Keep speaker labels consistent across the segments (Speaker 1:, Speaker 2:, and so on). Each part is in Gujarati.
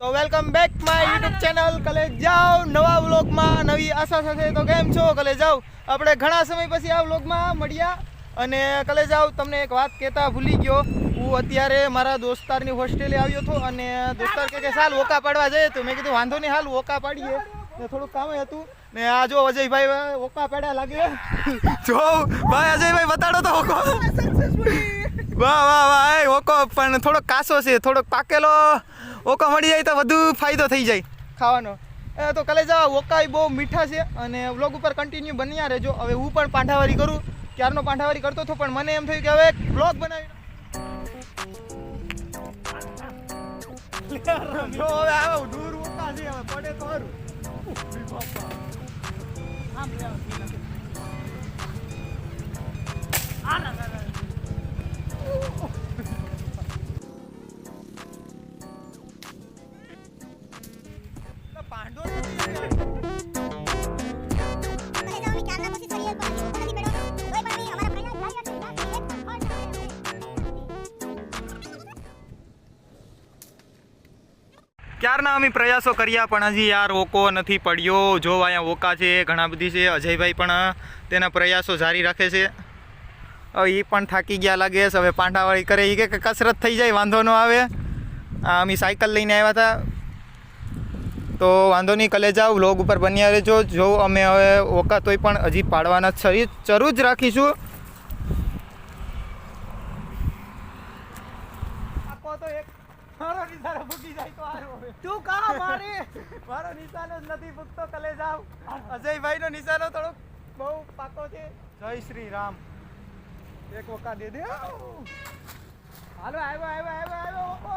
Speaker 1: તો welcome back my YouTube channel કલે જાઓ નવા વ્લોગમાં નવી આશા સાથે. તો કેમ છો? કલે જાઓ. આપણે ઘણા સમય પછી આ વ્લોગમાં મળ્યા. અને કલે જાઓ તમને એક વાત કહેતા ભૂલી ગયો. હું અત્યારે મારા દોસ્તારની હોસ્ટેલે આવ્યો હતો અને દોસ્તાર કહે કે સાલ ઓકા પાડવા જઈએ તો. મેં કીધું વાંધો નહીં હાલ ઓકા પાડીએ. ને થોડુંક કામ હતું. ને આ જો અજયભાઈ ઓકા પાડ્યા લાગે. જો ભાઈ અજયભાઈ બતાડો તો ઓકો. વાહ વાહ વાહ એ ઓકો પણ થોડોક કાસો છે થોડોક પાકેલો. ઓકો મળી જાય તો વધુ ફાયદો થઈ જાય. ખાવાનો. એ તો કલેજા ઓકા બહુ મીઠા છે અને વ્લોગ ઉપર કન્ટિન્યુ બન્યા રહેજો. હવે હું પણ પાંઠાવારી કરું. ક્યારનો પાંઠાવારી કરતો હતો પણ મને એમ થયું કે હવે એક વ્લોગ બનાવી જો હવે આવો દૂર ઓકા છે હવે પડે તો સારું પાંડો નથી ક્યારના અમે પ્રયાસો કર્યા, પણ હજી યાર ઓકો નથી પડ્યો. જો અહીંયા ઓકા છે, ઘણા બધી છે, અજયભાઈ પણ તેના પ્રયાસો જારી રાખે છે. હવે એ પણ થાકી ગયા લાગે છે. હવે પાંઠાવાળી કરે એ કે કસરત થઈ જાય, વાંધો ન આવે. અમે સાયકલ લઈને આવ્યા હતા. તો વાંધો નહીં કલે જાઓ વ્લોગ ઉપર બન્યા રહેજો. જો અમે હવે ઓકા તોય પણ હજી પાડવાના શરીર ચરું જ રાખીશું. તો એક. મારો નિશાનો ફૂટી જાય તો હારું તું કા મારે. મારો નિશાનો જ નથી ફૂકતો કલે જાવ અજયભાઈ નિશાનો થોડોક બહુ પાકો છે. જય શ્રી રામ. એક વખત દે દે. હાલો આવ્યો આવ્યો આવ્યો આવ્યો ઓકો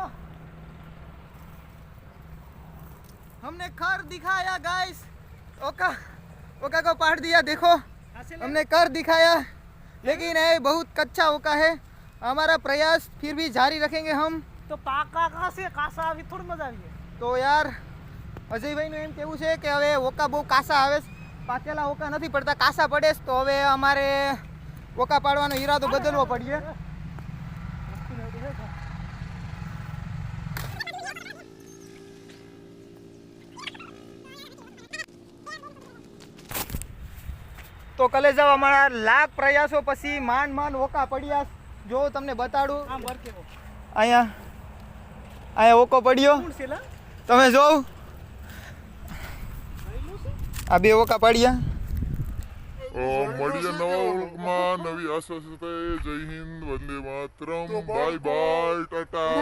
Speaker 1: हमने कर दिखाया गाइस ओका ओका को पाट दिया देखो हमने कर दिखाया लेकिन ये बहुत कच्चा ओका है हमारा प्रयास फिर भी जारी रखेंगे हम
Speaker 2: તો પાકા કાશે કાસા આવી થોડી મજા આવી
Speaker 1: તો યાર અજયભાઈનું એમ કેવું છે કે હવે ઓકા બહુ કાસા આવે છે. પાકેલા ઓકા નથી પડતા કાસા પડે છે, તો હવે અમારે ઓકા પાડવાનો ઈરાદો બદલવો પડીએ તો કલેજાવ અમારા લાખ પ્રયાસો પછી માંડ માંડ ઓકા પડ્યા. જો તમને બતાડું.
Speaker 2: આમ
Speaker 1: અહીંયા અહીંયા ઓકો પડ્યો. તમે જોવ. આ બે ઓકા પડ્યા.
Speaker 3: મળીએ નવા વ્લોગમાં નવી આશા જય હિન્દ વંદે માતરમ. Bye bye Tata.